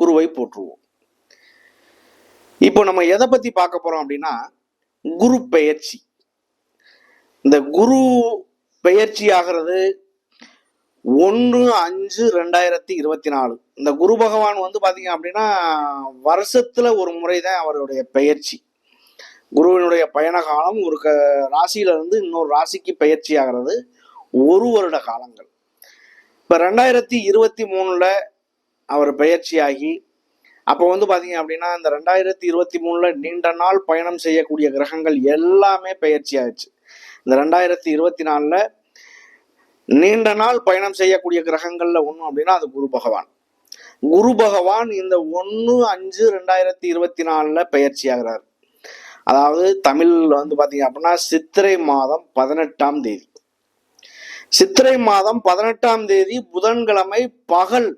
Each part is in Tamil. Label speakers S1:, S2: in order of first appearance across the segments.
S1: குருவை போற்றுவோம். இப்போ நம்ம எதை பத்தி பார்க்க போறோம் அப்படின்னா குரு பெயர்ச்சி. இந்த குரு பெயர்ச்சி ஆகிறது ஒன்று அஞ்சு ரெண்டாயிரத்தி இருபத்தி நாலு. இந்த குரு பகவான் வந்து பாத்தீங்க அப்படின்னா வருஷத்துல ஒரு முறை தான் அவருடைய பெயர்ச்சி. குருவினுடைய பயண காலம் ஒரு க ராசியில இருந்து இன்னொரு ராசிக்கு பயிற்சி ஆகிறது ஒரு வருட காலங்கள். இப்ப ரெண்டாயிரத்தி இருபத்தி மூணுல அவர் பெயர்ச்சியாகி அப்போ வந்து பார்த்தீங்க அப்படின்னா இந்த ரெண்டாயிரத்தி இருபத்தி மூணில் நீண்ட நாள் பயணம் செய்யக்கூடிய கிரகங்கள் எல்லாமே பெயர்ச்சி ஆயிடுச்சு இந்த ரெண்டாயிரத்தி இருபத்தி நாலில் நீண்ட நாள் பயணம் செய்யக்கூடிய கிரகங்களில் ஒன்று அப்படின்னா அது குரு பகவான். குரு பகவான் இந்த ஒன்று அஞ்சு ரெண்டாயிரத்தி இருபத்தி நாலில் பெயர்ச்சி ஆகிறார் அதாவது தமிழ் வந்து பார்த்தீங்க அப்படின்னா சித்திரை மாதம் பதினெட்டாம் தேதி. சித்திரை மாதம் பதினெட்டாம் தேதி புதன்கிழமை பகல்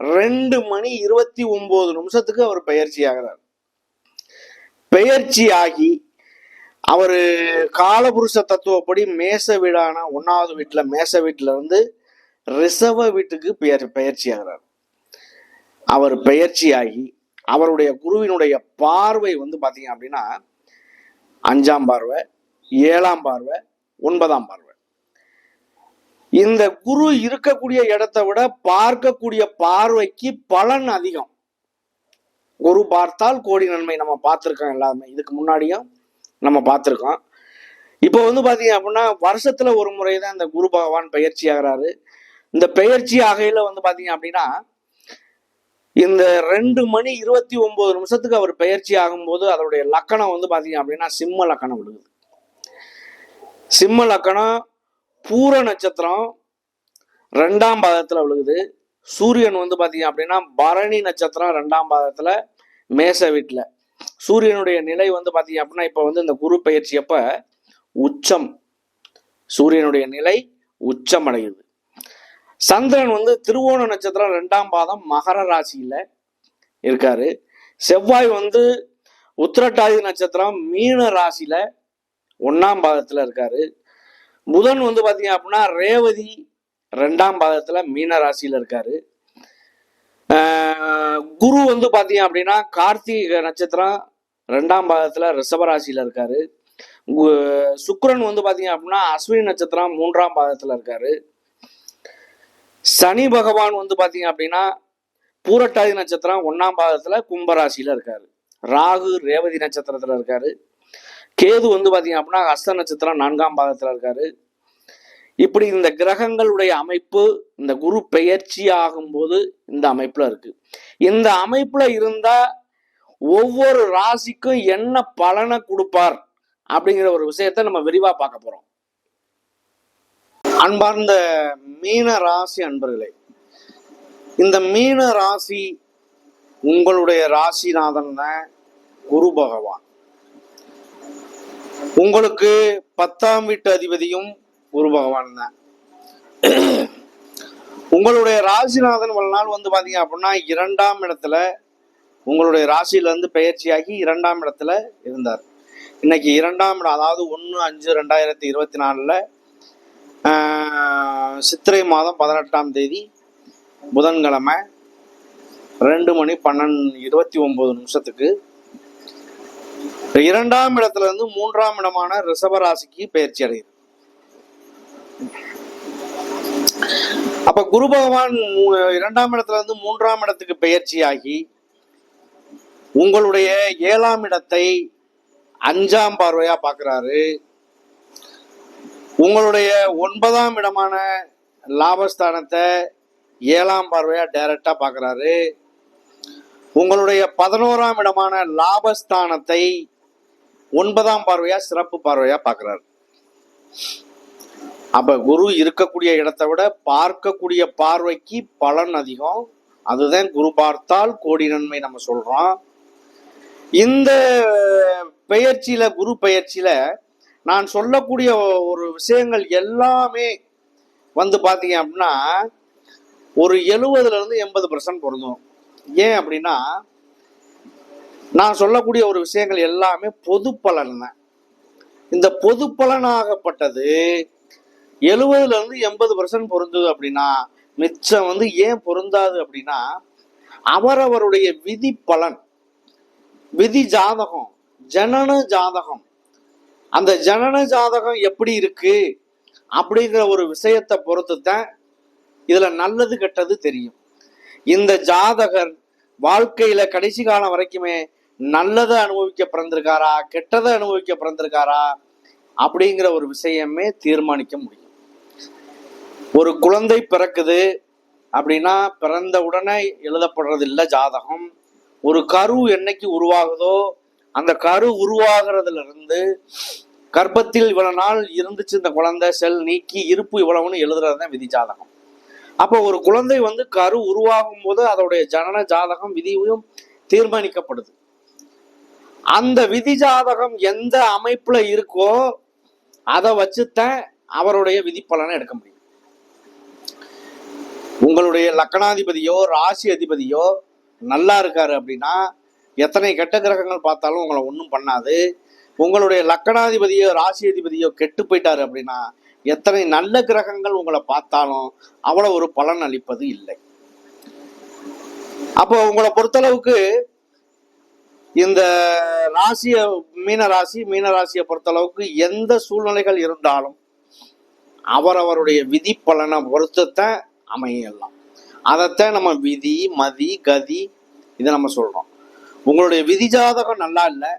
S1: ரெண்டு மணி இருபத்தி ஒன்பது நிமிஷத்துக்கு அவர் பெயர்ச்சி ஆகிறார். பெயர்ச்சி ஆகி அவர் காலபுருஷ தத்துவப்படி மேச வீடான ஒன்னாவது வீட்டில் மேச வீட்டில் இருந்து ரிசவ வீட்டுக்கு பெயர் பெயர்ச்சி ஆகிறார். அவர் பெயர்ச்சி ஆகி அவருடைய குருவினுடைய பார்வை வந்து பார்த்தீங்க அப்படின்னா அஞ்சாம் பார்வை ஏழாம் பார்வை ஒன்பதாம் பார்வை. இந்த குரு இருக்கக்கூடிய இடத்தை விட பார்க்கக்கூடிய பார்வைக்கு பலன் அதிகம். குரு பார்த்தால் கோடி நன்மை நம்ம பார்த்துருக்கோம் எல்லாருமே இதுக்கு முன்னாடியும் நம்ம பார்த்துருக்கோம். இப்போ வந்து பார்த்தீங்க அப்படின்னா வருஷத்துல ஒரு முறை தான் இந்த குரு பகவான் பயிற்சி ஆகிறாரு. இந்த பெயர்ச்சி ஆகையில வந்து பாத்தீங்க அப்படின்னா இந்த ரெண்டு மணி இருபத்தி ஒன்பது நிமிஷத்துக்கு அவர் பெயர்ச்சி ஆகும்போது அதனுடைய லக்கணம் வந்து பாத்தீங்க அப்படின்னா சிம்ம லக்கணம் விழுகுது சிம்ம லக்கணம் பூர நட்சத்திரம் ரெண்டாம் பாதத்துல விழுகுது. சூரியன் வந்து பாத்தீங்க அப்படின்னா பரணி நட்சத்திரம் ரெண்டாம் பாதத்துல மேச வீட்டுல. சூரியனுடைய நிலை வந்து பாத்தீங்க அப்படின்னா இப்ப வந்து இந்த குரு பயிற்சி அப்ப உச்சம். சூரியனுடைய நிலை உச்சம் அடையுது. சந்திரன் வந்து திருவோண நட்சத்திரம் ரெண்டாம் பாதம் மகர ராசியில இருக்காரு. செவ்வாய் வந்து உத்திரட்டாதி நட்சத்திரம் மீன ராசியில ஒன்னாம் பாதத்துல இருக்காரு. புதன் வந்து பாத்தீங்க அப்படின்னா ரேவதி ரெண்டாம் பாதத்துல மீன ராசியில இருக்காரு. குரு வந்து பாத்தீங்க அப்படின்னா கார்த்திகை நட்சத்திரம் ரெண்டாம் பாதத்துல ரிஷபராசியில இருக்காரு. சுக்கரன் வந்து பாத்தீங்க அப்படின்னா அஸ்வினி நட்சத்திரம் மூன்றாம் பாதத்துல இருக்காரு. சனி பகவான் வந்து பாத்தீங்க அப்படின்னா பூரட்டாதி நட்சத்திரம் ஒன்னாம் பாதத்துல கும்பராசியில இருக்காரு. ராகு ரேவதி நட்சத்திரத்துல இருக்காரு. கேது வந்து பாத்தீங்க அப்படின்னா ஹஸ்த நட்சத்திரம் நான்காம் பாதத்துல இருக்காரு. இப்படி இந்த கிரகங்களுடைய அமைப்பு இந்த குரு பெயர்ச்சி ஆகும்போது இந்த அமைப்புல இருக்கு. இந்த அமைப்புல இருந்தா ஒவ்வொரு ராசிக்கும் என்ன பலனை கொடுப்பார் அப்படிங்கிற ஒரு விஷயத்தை நம்ம விரிவா பார்க்க போறோம். அன்பார்ந்த மீன ராசி அன்பர்களே இந்த மீன ராசி உங்களுடைய ராசிநாதன் குரு பகவான். உங்களுக்கு பத்தாம் வீட்டு அதிபதியும் குரு பகவான் தான். உங்களுடைய ராசிநாதன் ஒரு நாள் வந்து பாத்தீங்க அப்படின்னா இரண்டாம் இடத்துல உங்களுடைய ராசியில இருந்து பெயர்ச்சியாகி இரண்டாம் இடத்துல இருந்தார். இன்னைக்கு இரண்டாம் இடம் அதாவது ஒன்று அஞ்சு ரெண்டாயிரத்தி இருபத்தி நாலுல சித்திரை மாதம் பதினெட்டாம் தேதி புதன்கிழமை ரெண்டு மணி பன்னெண்டு இருபத்தி ஒன்பது நிமிஷத்துக்கு இரண்டாம் இடத்துல இருந்து மூன்றாம் இடமான ரிஷபராசிக்கு பயிற்சி அடைகிறது அப்ப குரு பகவான் இரண்டாம் இடத்துல இருந்து மூன்றாம் இடத்துக்கு பெயர்ச்சியாகி உங்களுடைய ஏழாம் இடத்தை அஞ்சாம் பார்வையா பார்க்கிறாரு உங்களுடைய ஒன்பதாம் இடமான லாபஸ்தானத்தை ஏழாம் பார்வையா டைரக்டா பார்க்கறாரு உங்களுடைய பதினோராம் இடமான லாபஸ்தானத்தை ஒன்பதாம் பார்வையா சிறப்பு பார்வையா பார்க்கறாரு. அப்ப குரு இருக்கக்கூடிய இடத்தை விட பார்க்கக்கூடிய பார்வைக்கு பலன் அதிகம். அதுதான் குரு பார்த்தால் கோடி நன்மை நம்ம சொல்றோம். இந்த பெயர்ச்சியில குரு பெயர்ச்சியில நான் சொல்லக்கூடிய ஒரு விஷயங்கள் எல்லாமே வந்து பாத்தீங்க அப்படின்னா ஒரு எழுபதுல இருந்து எண்பது பர்சன்ட் பொருந்தும். ஏன் அப்படின்னா நான் சொல்லக்கூடிய ஒரு விஷயங்கள் எல்லாமே பொது பலன் தான். இந்த பொது பலனாகப்பட்டது எழுபதுல இருந்து எண்பது பர்சன்ட் பொருந்தது அப்படின்னா மிச்சம் வந்து ஏன் பொருந்தாது அப்படின்னா அவரவருடைய விதி பலன் விதி ஜாதகம் ஜனன ஜாதகம். அந்த ஜனன ஜாதகம் எப்படி இருக்கு அப்படிங்கிற ஒரு விஷயத்தை பொறுத்து தான் இதுல நல்லது கெட்டது தெரியும். இந்த ஜாதகர் வாழ்க்கையில கடைசி காலம் வரைக்குமே நல்லதை அனுபவிக்க பிறந்திருக்காரா கெட்டதை அனுபவிக்க பிறந்திருக்காரா அப்படிங்கிற ஒரு விஷயமே தீர்மானிக்க முடியும். ஒரு குழந்தை பிறக்குது அப்படின்னா பிறந்த உடனே எழுதப்படுறது இல்லை ஜாதகம். ஒரு கரு என்னைக்கு உருவாகுதோ அந்த கரு உருவாகிறதுல இருந்து கர்ப்பத்தில் இவ்வளவு நாள் இருந்துச்சு இந்த குழந்தை செல் நீக்கி இருப்பு இவ்வளவுன்னு எழுதுறது தான் விதி ஜாதகம். அப்போ ஒரு குழந்தை வந்து கரு உருவாகும் போது அதோடைய ஜனன ஜாதகம் விதியும் தீர்மானிக்கப்படுது. அந்த விதி ஜாதகம் எந்த அமைப்புல இருக்கோ அதை வச்சுத்தான் அவருடைய விதிப்பலனை எடுக்க முடியும். உங்களுடைய லக்கணாதிபதியோ ராசி அதிபதியோ நல்லா இருக்காரு அப்படின்னா எத்தனை கெட்ட கிரகங்கள் பார்த்தாலும் உங்களை ஒன்றும் பண்ணாது. உங்களுடைய லக்கணாதிபதியோ ராசி அதிபதியோ கெட்டு போயிட்டாரு அப்படின்னா எத்தனை நல்ல கிரகங்கள் உங்களை பார்த்தாலும் அவ்வளவு ஒரு பலன் அளிப்பது இல்லை. அப்போ உங்களை பொறுத்தளவுக்கு இந்த ராசிய மீன ராசி மீன ராசியை பொறுத்தளவுக்கு எந்த சூழ்நிலைகள் இருந்தாலும் அவரவருடைய விதி பலனை பொறுத்துத்தான் அமையலாம். அதைத்தான் நம்ம விதி மதி கதி இதை நம்ம சொல்றோம். உங்களுடைய விதி ஜாதகம் நல்லா இல்லை.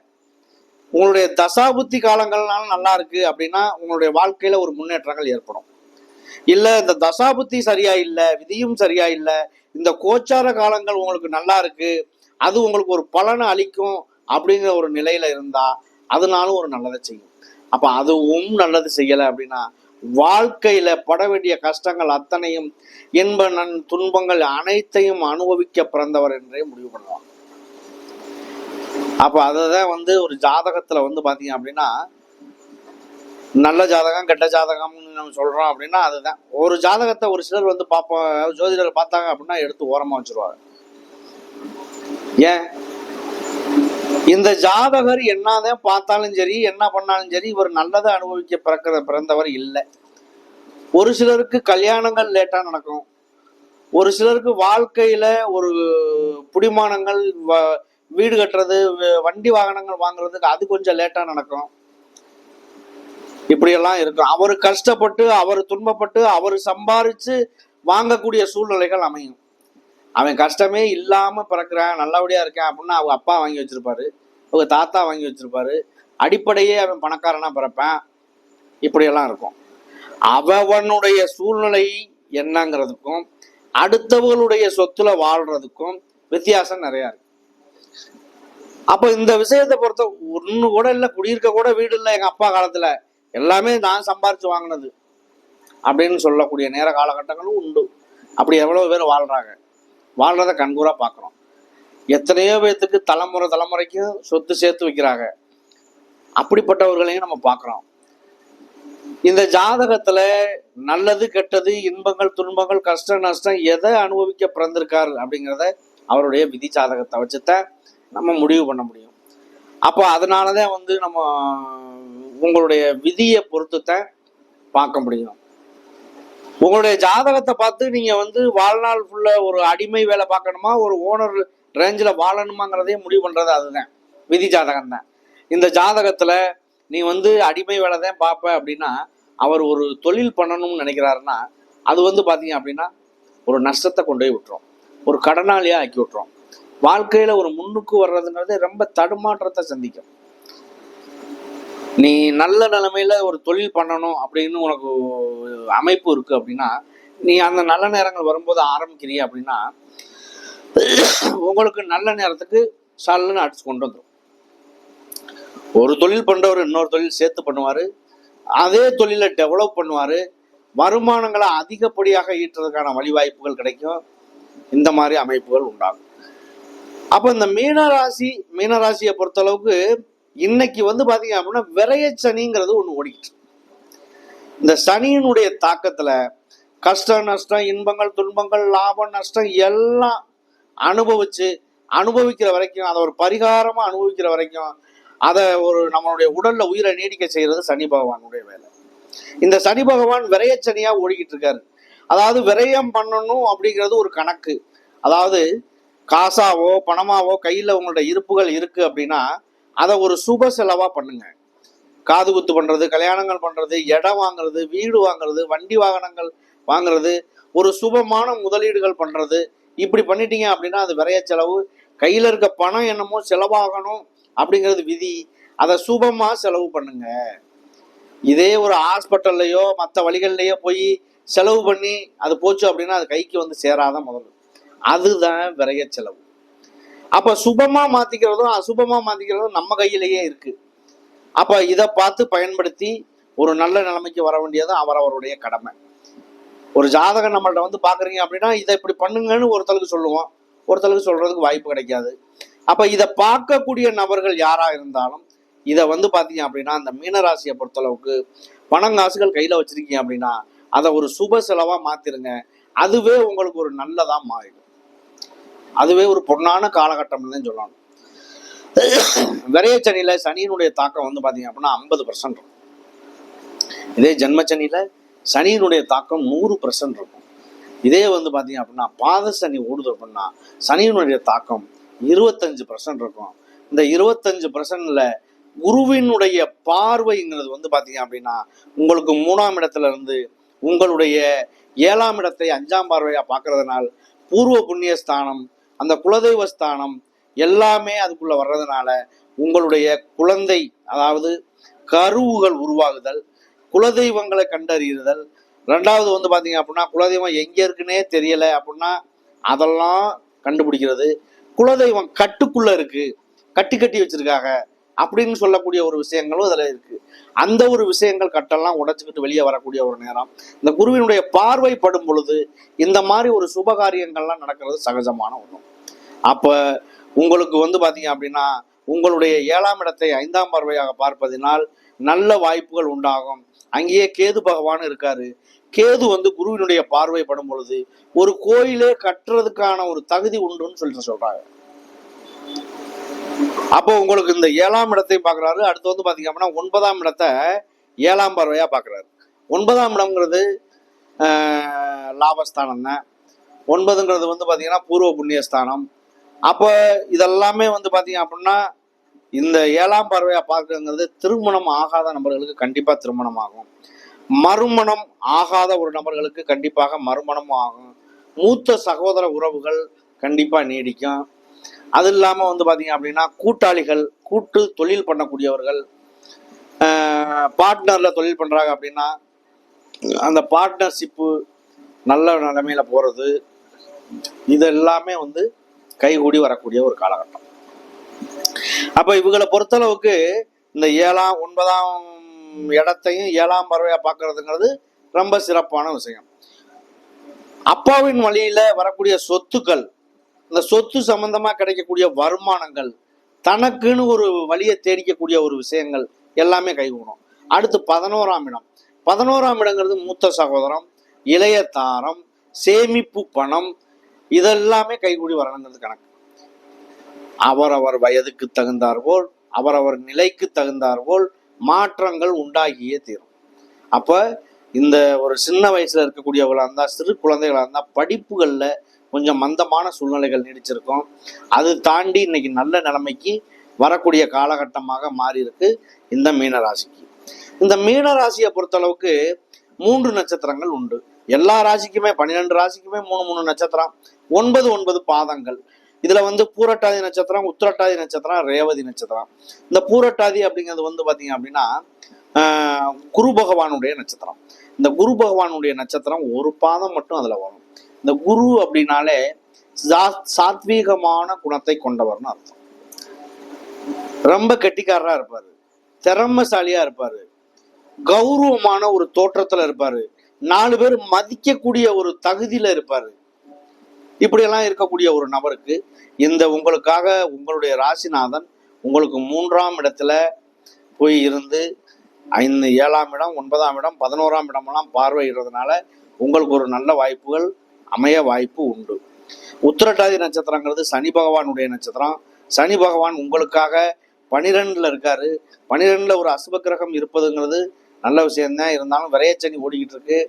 S1: உங்களுடைய தசாபுத்தி காலங்கள்னால நல்லா இருக்கு அப்படின்னா உங்களுடைய வாழ்க்கையில ஒரு முன்னேற்றங்கள் ஏற்படும். இல்ல இந்த தசாபுத்தி சரியா இல்லை விதியும் சரியா இல்லை இந்த கோச்சார காலங்கள் உங்களுக்கு நல்லா இருக்கு அது உங்களுக்கு ஒரு பலனை அளிக்கும் அப்படிங்கிற ஒரு நிலையில இருந்தா அதனாலும் ஒரு நல்லதை செய்யும். அப்ப அதுவும் நல்லது செய்யலை அப்படின்னா வாழ்க்கையில பட வேண்டிய கஷ்டங்கள் அத்தனையும் இன்ப நன் துன்பங்கள் அனைத்தையும் அனுபவிக்க பிறந்தவர் என்றே முடிவு பண்ணுவாங்க. அப்ப அதுதான் வந்து ஒரு ஜாதகத்துல வந்து பாத்தீங்க அப்படின்னா நல்ல ஜாதகம் கெட்ட ஜாதகம்னு நம்ம சொல்றோம் அப்படின்னா அதுதான். ஒரு ஜாதகத்தை ஒரு சிலர் வந்து பார்ப்போம் ஜோதிடர் பார்த்தாங்க அப்படின்னா எடுத்து ஓரமா வச்சிருவாங்க. ஏன்? இந்த ஜாதகர் என்னதான் பார்த்தாலும் சரி என்ன பண்ணாலும் சரி இவர் நல்லதை அனுபவிக்க பிறக்கிற பிறந்தவர் இல்லை. ஒரு சிலருக்கு கல்யாணங்கள் லேட்டா நடக்கும். ஒரு சிலருக்கு வாழ்க்கையில ஒரு புடிமானங்கள் வ- வீடு கட்டுறது வண்டி வாகனங்கள் வாங்குறதுக்கு அது கொஞ்சம் லேட்டா நடக்கும். இப்படியெல்லாம் இருக்கும். அவர் கஷ்டப்பட்டு அவர் துன்பப்பட்டு அவர் சம்பாரிச்சு வாங்கக்கூடிய சூழ்நிலைகள் அமையும். அவன் கஷ்டமே இல்லாமல் பிறக்கிறான் நல்லபடியாக இருக்கான் அப்படின்னா அவங்க அப்பா வாங்கி வச்சிருப்பாரு. அவங்க தாத்தா வாங்கி வச்சிருப்பாரு. அடிப்படையே அவன் பணக்காரனாக பிறப்பான். இப்படியெல்லாம் இருக்கும். அவனுடைய சூழ்நிலை என்னங்கிறதுக்கும் அடுத்தவர்களுடைய சொத்துல வாழ்றதுக்கும் வித்தியாசம் நிறைய இருக்கு. அப்போ இந்த விஷயத்தை பொறுத்த ஒன்று கூட இல்லை குடியிருக்க கூட வீடு இல்லை எங்கள் அப்பா காலத்தில். எல்லாமே நான் சம்பாரிச்சு வாங்கினது அப்படின்னு சொல்லக்கூடிய நேர காலகட்டங்களும் உண்டு. அப்படி எவ்வளோ பேர் வாழ்றாங்க. வாழ்றத கண்கூராக பார்க்குறோம் எத்தனையோ பேர்த்துக்கு தலைமுறை தலைமுறைக்கும் சொத்து சேர்த்து வைக்கிறாங்க. அப்படிப்பட்டவர்களையும் நம்ம பார்க்குறோம் இந்த ஜாதகத்தில் நல்லது கெட்டது இன்பங்கள் துன்பங்கள் கஷ்டம் நஷ்டம் எதை அனுபவிக்க பிறந்திருக்காரு அப்படிங்கிறத அவருடைய விதி ஜாதகத்தை வச்சுத்தான் நம்ம முடிவு பண்ண முடியும். அப்போ அதனால தான் வந்து நம்ம உங்களுடைய விதியை பொறுத்துத்தான் பார்க்க முடியும். உங்களுடைய ஜாதகத்தை பார்த்து நீங்க வந்து வாழ்நாள் ஃபுல்லா ஒரு அடிமை வேலை பார்க்கணுமா? ஒரு ஓனர் ரேஞ்சில் வாழணுமாங்கிறதே முடிவு பண்றது அதுதான். விதி ஜாதகம் தான். இந்த ஜாதகத்துல நீ வந்து அடிமை வேலை தான் பார்ப்ப அப்படின்னா அவர் ஒரு தொழில் பண்ணணும்னு நினைக்கிறாருன்னா அது வந்து பார்த்தீங்க அப்படின்னா ஒரு நஷ்டத்தை கொண்டு போய் விட்டுரும். ஒரு கடனாளியா ஆக்கி விட்டுரும். வாழ்க்கையில ஒரு முன்னுக்கு வர்றதுங்கிறது ரொம்ப தடுமாற்றத்தை சந்திக்கும். நீ நல்ல நிலைமையில ஒரு தொழில் பண்ணணும் அப்படின்னு உனக்கு அமைப்பு இருக்கு அப்படின்னா நீ அந்த நல்ல நேரங்கள் வரும்போது ஆரம்பிக்கிறீ அப்படின்னா உங்களுக்கு நல்ல நேரத்துக்கு சல்லுன்னு அடிச்சு கொண்டு வந்துடும் ஒரு தொழில் பண்ணுறவர் இன்னொரு தொழில் சேர்த்து பண்ணுவாரு. அதே தொழிலை டெவலப் பண்ணுவாரு. வருமானங்களை அதிகப்படியாக ஈட்டுறதுக்கான வழிவாய்ப்புகள் கிடைக்கும். இந்த மாதிரி அமைப்புகள் உண்டாகும். அப்போ இந்த மீனராசி மீனராசியை பொறுத்தளவுக்கு இன்னைக்கு வந்து பாத்தீங்க அப்படின்னா விரைய சனிங்கிறது ஒண்ணு ஓடிக்கிட்டு இந்த சனியினுடைய தாக்கத்துல கஷ்ட நஷ்டம் இன்பங்கள் துன்பங்கள் லாபம் நஷ்டம் எல்லாம் அனுபவிச்சு அனுபவிக்கிற வரைக்கும் அதை ஒரு பரிகாரமா அனுபவிக்கிற வரைக்கும் அதை ஒரு நம்மளுடைய உடல்ல உயிரை நீடிக்க செய்யறது சனி பகவானுடைய வேலை. இந்த சனி பகவான் விரைய சனியா ஓடிக்கிட்டு இருக்காரு. அதாவது விரயம் பண்ணணும் அப்படிங்கிறது ஒரு கணக்கு. அதாவது காசாவோ பணமாவோ கையில உங்களோட இருப்புகள் இருக்கு அப்படின்னா அதை ஒரு சுப செலவா பண்ணுங்க. காது குத்து பண்றது கல்யாணங்கள் பண்றது இடம் வாங்குறது வீடு வாங்குறது வண்டி வாகனங்கள் வாங்குறது ஒரு சுபமான முதலீடுகள் பண்றது. இப்படி பண்ணிட்டீங்க அப்படின்னா அது விரைய செலவு. கையில இருக்க பணம் என்னமோ செலவாகணும் அப்படிங்கிறது விதி. அதை சுபமா செலவு பண்ணுங்க. இதே ஒரு ஹாஸ்பிட்டல்லையோ மற்ற வழிகள்லையோ போய் செலவு பண்ணி அது போச்சு அப்படின்னா அது கைக்கு வந்து சேராத முதல்ல அதுதான் விரைய செலவு. அப்ப சுபமா மாத்திக்கிறதும் அசுபமா மாத்திக்கிறதும் நம்ம கையிலேயே இருக்கு. அப்ப இதை பார்த்து பயன்படுத்தி ஒரு நல்ல நிலைமைக்கு வர வேண்டியது அவரவருடைய கடமை. ஒரு ஜாதகம் நம்மள்ட்ட வந்து பாக்குறீங்க அப்படின்னா இதை இப்படி பண்ணுங்கன்னு ஒருத்தருக்கு சொல்லுவோம். ஒருத்தருக்கு சொல்றதுக்கு வாய்ப்பு கிடைக்காது. அப்ப இதை பார்க்கக்கூடிய நபர்கள் யாரா இருந்தாலும் இதை வந்து பாத்தீங்க அப்படின்னா அந்த மீனராசியை பொறுத்தளவுக்கு பணங்காசுகள் கையில வச்சிருக்கீங்க அப்படின்னா அதை ஒரு சுப செலவா மாத்திருங்க. அதுவே உங்களுக்கு ஒரு நல்லதா மாறிடும். அதுவே ஒரு பொன்னான காலகட்டம்னு தான் சொல்லணும். விரையச்சனியில சனியினுடைய தாக்கம் வந்து பாத்தீங்க அப்படின்னா ஐம்பது பர்சன்ட் இருக்கும். இதே ஜென்மச்சனியில சனியினுடைய தாக்கம் நூறு பர்சன்ட் இருக்கும். இதே வந்து பாத்தீங்க அப்படின்னா பாத சனி ஓடுது அப்படின்னா சனியினுடைய தாக்கம் இருபத்தஞ்சு பர்சன்ட் இருக்கும். இந்த இருபத்தஞ்சு பர்சன்ட்ல குருவினுடைய பார்வைங்கிறது வந்து பாத்தீங்க அப்படின்னா உங்களுக்கு மூணாம் இடத்துல இருந்து உங்களுடைய ஏழாம் இடத்தை அஞ்சாம் பார்வையா பார்க்கறதுனால் பூர்வ புண்ணிய ஸ்தானம் அந்த குலதெய்வ ஸ்தானம் எல்லாமே அதுக்குள்ள வர்றதுனால உங்களுடைய குழந்தை அதாவது கருவுகள் உருவாகுதல் குலதெய்வங்களை கண்டறியுதல் ரெண்டாவது வந்து பார்த்தீங்க அப்படின்னா குலதெய்வம் எங்கே இருக்குன்னே தெரியலை அப்படின்னா அதெல்லாம் கண்டுபிடிக்கிறது. குலதெய்வம் கட்டுக்குள்ளே இருக்குது கட்டி கட்டி வச்சுருக்காங்க. அப்படின்னு சொல்லக்கூடிய ஒரு விஷயங்களும் இதில் இருக்கு. அந்த ஒரு விஷயங்கள் கட்டெல்லாம் உடைச்சுக்கிட்டு வெளியே வரக்கூடிய ஒரு நேரம். இந்த குருவினுடைய பார்வை படும் பொழுது இந்த மாதிரி ஒரு சுபகாரியங்கள்லாம் நடக்கிறது சகஜமான ஒன்று அப்ப உங்களுக்கு வந்து பாத்தீங்க அப்படின்னா உங்களுடைய ஏழாம் இடத்தை ஐந்தாம் பார்வையாக பார்ப்பதினால் நல்ல வாய்ப்புகள் உண்டாகும். அங்கேயே கேது பகவான் இருக்காரு. கேது வந்து குருவினுடைய பார்வை படும் பொழுது ஒரு கோயிலே கட்டுறதுக்கான ஒரு தகுதி உண்டுன்னு சொல்லிட்டு சொல்றாங்க. அப்போ உங்களுக்கு இந்த ஏழாம் இடத்தை பார்க்குறாரு. அடுத்து வந்து பார்த்தீங்க அப்படின்னா ஒன்பதாம் இடத்தை ஏழாம் பார்வையாக பார்க்குறாரு. ஒன்பதாம் இடம்ங்கிறது லாபஸ்தானம் தான். ஒன்பதுங்கிறது வந்து பார்த்தீங்கன்னா பூர்வ புண்ணியஸ்தானம் அப்போ இதெல்லாமே வந்து பார்த்தீங்க அப்படின்னா இந்த ஏழாம் பார்வையாக பார்க்குறது திருமணம் ஆகாத நபர்களுக்கு கண்டிப்பாக திருமணம் ஆகும். மறுமணம் ஆகாத ஒரு நபர்களுக்கு கண்டிப்பாக மறுமணம் ஆகும். மூத்த சகோதர உறவுகள் கண்டிப்பாக நீடிக்கும். அது இல்லாமல் வந்து பார்த்தீங்க அப்படின்னா கூட்டாளிகள் கூட்டு தொழில் பண்ணக்கூடியவர்கள் பார்ட்னரில் தொழில் பண்ணுறாங்க அப்படின்னா அந்த பார்ட்னர்ஷிப்பு நல்ல நிலைமையில் போகிறது இது எல்லாமே வந்து கைகூடி வரக்கூடிய ஒரு காலகட்டம். அப்போ இவங்களை பொறுத்தளவுக்கு இந்த ஏழாம் ஒன்பதாம் இடத்தையும் ஏழாம் பறவையாக பார்க்கறதுங்கிறது ரொம்ப சிறப்பான விஷயம். அப்பாவின் வழியில் வரக்கூடிய சொத்துக்கள் இந்த சொத்து சம்பந்தமா கிடைக்கக்கூடிய வருமானங்கள் தனக்குன்னு ஒரு வழியை தேடிக்கக்கூடிய ஒரு விஷயங்கள் எல்லாமே கைகூடும். அடுத்து பதினோராம் இடம். பதினோராம் இடங்கிறது மூத்த சகோதரம் இளைய தாரம் சேமிப்பு பணம் இதெல்லாமே கைகூடி வரணுங்கிறது கணக்கு. அவரவர் வயதுக்கு தகுந்தார்போல் அவரவர் நிலைக்கு தகுந்தாற்போல் மாற்றங்கள் உண்டாகியே தீரும். அப்போ இந்த ஒரு சின்ன வயசுல இருக்கக்கூடியவளாக இருந்தால் சிறு குழந்தைகளாக இருந்தால் படிப்புகளில் கொஞ்சம் மந்தமான சூழ்நிலைகள் நீடிச்சிருக்கும். அது தாண்டி இன்னைக்கு நல்ல நிலைமைக்கு வரக்கூடிய காலகட்டமாக மாறி இருக்கு இந்த மீனராசிக்கு இந்த மீனராசியை பொறுத்தளவுக்கு மூன்று நட்சத்திரங்கள் உண்டு. எல்லா ராசிக்குமே பன்னிரெண்டு ராசிக்குமே மூணு மூணு நட்சத்திரம். ஒன்பது ஒன்பது பாதங்கள். இதுல வந்து பூரட்டாதி நட்சத்திரம் உத்திரட்டாதி நட்சத்திரம் ரேவதி நட்சத்திரம். இந்த பூரட்டாதி அப்படிங்கிறது வந்து பாத்தீங்க அப்படின்னா குரு பகவானுடைய நட்சத்திரம். இந்த குரு பகவானுடைய நட்சத்திரம் ஒரு பாதம் மட்டும் அதுல வரும். இந்த குரு அப்படின்னாலே சாத்வீகமான குணத்தை கொண்டவர்னு அர்த்தம். ரொம்ப கெட்டிக்காரராக இருப்பாரு. திறமசாலியாக இருப்பாரு. கௌரவமான ஒரு தோற்றத்துல இருப்பாரு. நாலு பேர் மதிக்கக்கூடிய ஒரு தகுதியில இருப்பாரு. இப்படியெல்லாம் இருக்கக்கூடிய ஒரு நபருக்கு இந்த உங்களுக்காக உங்களுடைய ராசிநாதன் உங்களுக்கு மூன்றாம் இடத்துல போய் இருந்து ஐந்து ஏழாம் இடம் ஒன்பதாம் இடம் பதினோராம் இடமெல்லாம் பார்வையிடுறதுனால உங்களுக்கு ஒரு நல்ல வாய்ப்புகள் அமைய வாய்ப்பு உண்டு. உத்திரட்டாதி நட்சத்திரங்கிறது சனி பகவானுடைய நட்சத்திரம். சனி பகவான் உங்களுக்காக பனிரெண்டில் இருக்காரு. பனிரெண்டில் ஒரு அசுப கிரகம் இருப்பதுங்கிறது நல்ல விஷயம்தான். இருந்தாலும் விரையச்சனி ஓடிக்கிட்டு இருக்கு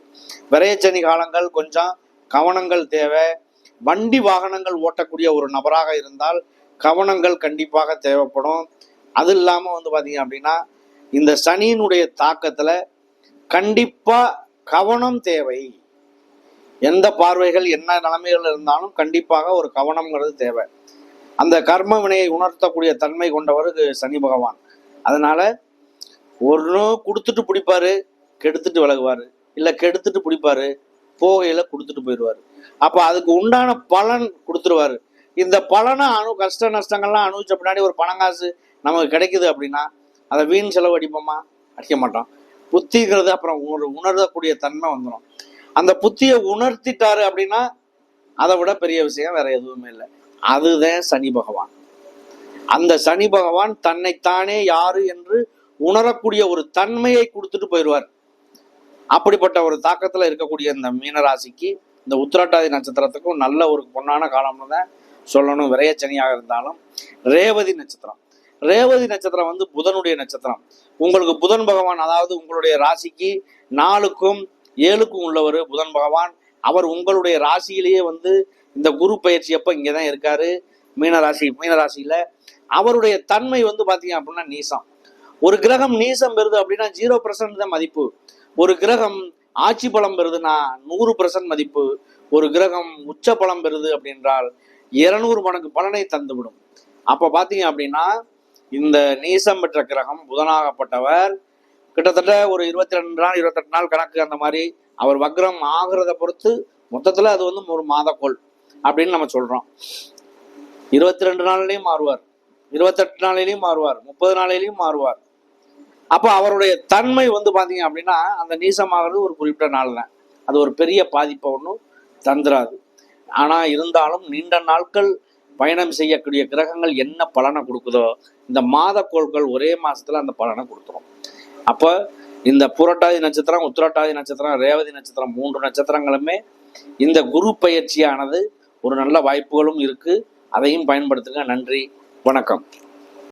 S1: விரையச்சனி காலங்கள் கொஞ்சம் கவனங்கள் தேவை. வண்டி வாகனங்கள் ஓட்டக்கூடிய ஒரு நபராக இருந்தால் கவனங்கள் கண்டிப்பாக தேவைப்படும். அது இல்லாமல் வந்து பார்த்தீங்க அப்படின்னா இந்த சனியினுடைய தாக்கத்தில் கண்டிப்பாக கவனம் தேவை. எந்த பார்வைகள் என்ன நிலைமைகள் இருந்தாலும் கண்டிப்பாக ஒரு கவனம்ங்கிறது தேவை. அந்த கர்ம வினையை உணர்த்தக்கூடிய தன்மை கொண்டவர் சனி பகவான். அதனால ஒன்று கொடுத்துட்டு பிடிப்பாரு கெடுத்துட்டு விலகுவாரு. இல்லை கெடுத்துட்டு பிடிப்பாரு போகையில கொடுத்துட்டு போயிடுவாரு. அப்போ அதுக்கு உண்டான பலன் கொடுத்துருவாரு. இந்த பலனை அணு கஷ்ட நஷ்டங்கள்லாம் அனுபவிச்ச பின்னாடி ஒரு பணங்காசு நமக்கு கிடைக்குது அப்படின்னா அதை வீண் செலவு அடிப்போமா? அடிக்க மாட்டோம். புத்திங்கிறது அப்புறம் ஒரு உணரக்கூடிய தன்மை வந்துடும் அந்த புத்தியை உணர்த்திட்டாரு அப்படின்னா அதை விட பெரிய விஷயம் வேற எதுவுமே இல்லை. அதுதான் சனி பகவான். அந்த சனி பகவான் தன்னைத்தானே யாரு என்று உணரக்கூடிய ஒரு தன்மையை கொடுத்துட்டு போயிடுவார். அப்படிப்பட்ட ஒரு தாக்கத்துல இருக்கக்கூடிய இந்த மீனராசிக்கு இந்த உத்திராட்டாதி நட்சத்திரத்துக்கும் நல்ல ஒரு பொன்னான காலம்னு தான் சொல்லணும். விரையச்சனியாக இருந்தாலும் ரேவதி நட்சத்திரம். ரேவதி நட்சத்திரம் வந்து புதனுடைய நட்சத்திரம். உங்களுக்கு புதன் பகவான் அதாவது உங்களுடைய ராசிக்கு நாளுக்கும் ஏழுக்கும் உள்ளவர் புதன் பகவான். அவர் உங்களுடைய ராசியிலேயே வந்து இந்த குரு பயிற்சி அப்ப இங்கே தான் இருக்காரு மீனராசி மீனராசியில அவருடைய தன்மை வந்து பாத்தீங்க அப்படின்னா நீசம். ஒரு கிரகம் நீசம் பெறுது அப்படின்னா ஜீரோ பர்சன்ட் தான் மதிப்பு. ஒரு கிரகம் ஆட்சி பலம் பெறுதுன்னா நூறு பர்சன்ட் மதிப்பு. ஒரு கிரகம் உச்ச பலம் பெறுது அப்படின்றால் இருநூறு மடங்கு பலனை தந்துவிடும். அப்ப பாத்தீங்க அப்படின்னா இந்த நீசம் பெற்ற கிரகம் புதனாகப்பட்டவர் கிட்டத்தட்ட ஒரு இருபத்தி ரெண்டு நாள் இருபத்தெட்டு நாள் கணக்கு அந்த மாதிரி அவர் வக்ரம் ஆகிறத பொறுத்து மொத்தத்துல அது வந்து ஒரு மாதக்கோள் அப்படின்னு நம்ம சொல்றோம். இருபத்தி ரெண்டு நாள்லையும் மாறுவார். இருபத்தெட்டு நாளிலையும் மாறுவார். முப்பது நாளிலையும் மாறுவார். அப்போ அவருடைய தன்மை வந்து பார்த்தீங்க அப்படின்னா அந்த நீசமாகிறது ஒரு குறிப்பிட்ட நாள் தான் அது ஒரு பெரிய பாதிப்பை ஒன்றும் தந்துராது. ஆனா இருந்தாலும் நீண்ட நாட்கள் பயணம் செய்யக்கூடிய கிரகங்கள் என்ன பலனை கொடுக்குதோ இந்த மாதக்கோள்கள் ஒரே மாசத்துல அந்த பலனை கொடுத்துரும். அப்போ இந்த புரட்டாதி நட்சத்திரம் உத்திரட்டாதி நட்சத்திரம் ரேவதி நட்சத்திரம் மூன்று நட்சத்திரங்களுமே இந்த குரு பயிற்சியானது ஒரு நல்ல வாய்ப்புகளும் இருக்கு. அதையும் பயன்படுத்துங்க. நன்றி. வணக்கம்.